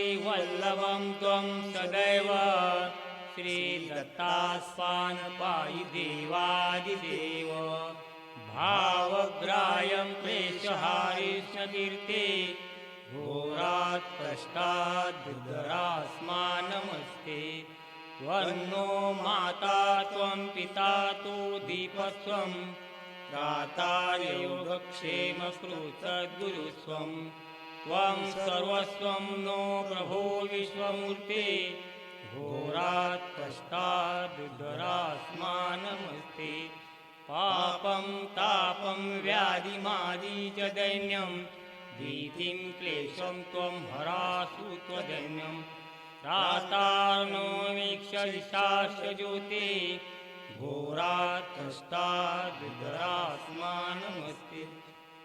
श्रीवल्लभं त्वं सदैव श्रीनृतास्मान्पायिदेवादिदेव भावग्रायं प्रेष् घोरात् प्रष्टाद्धृरास्मा वर्णो माता त्वं पिता तु दीपस्वं प्राता दाताययोगक्षेमस्रुतद्गुरुस्वम् त्वं सर्वस्वं नो प्रभो विश्वमूर्ते। घोरात् कष्टाद्दुर्धरास्मानमस्ते पापं तापं व्याधिमादि च दैन्यं। भीतिं क्लेशं त्वं हरासु त्वदैन्यं। त्रातार्नो वीक्षयिषास्य ज्योते घोरात्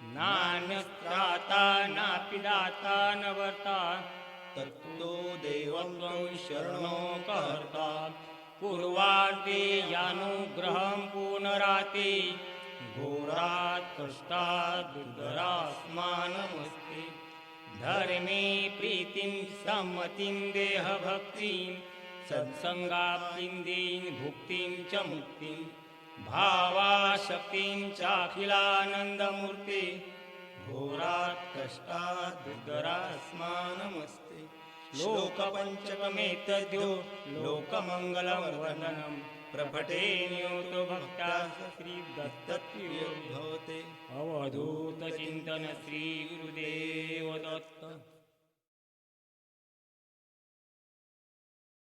कष्टाद्दुर्धरास्मानमस्ते नान्यत्राता नापि दाता न वर्ता। तत्तो देवं त्वं शरणो कर्ता। पूर्वार्ते यानुग्रहं पुनराते। घोरात् कष्टाद्दुर्धरास्मानमस्ते धर्मे प्रीतिं सम्मतिं देहभक्तिं सत्सङ्गाप्तिं दीन् भुक्तिं च मुक्तिं भावाशक्तिं चाखिलानन्दमूर्ते। घोरात् कष्टाद्दुर्धरास्मानमस्ते लोकपञ्चकमेतद्यो लोकमङ्गलं वर्णनं प्रपठेन्योतो भक्ता श्रीदत्तत्यो भवते अवधूतचिन्तन श्रीगुरुदेव दत्त